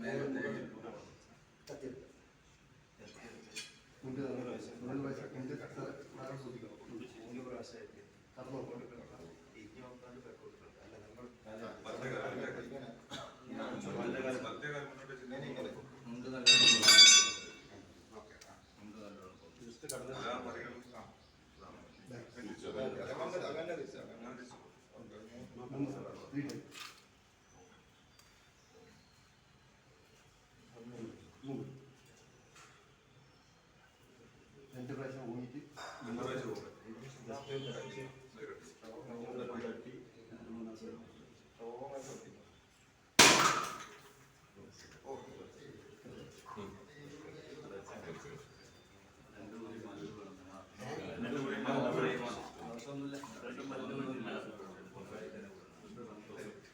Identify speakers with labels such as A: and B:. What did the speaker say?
A: Un pedazo
B: de la mesa, no lo vais a contestar. അഞ്ച് പ്രാവശ്യം ഊങ്ങിയിട്ട് അഞ്ച് പ്രാവശ്യം
A: തട്ടി രണ്ടു മരുന്ന് വേണം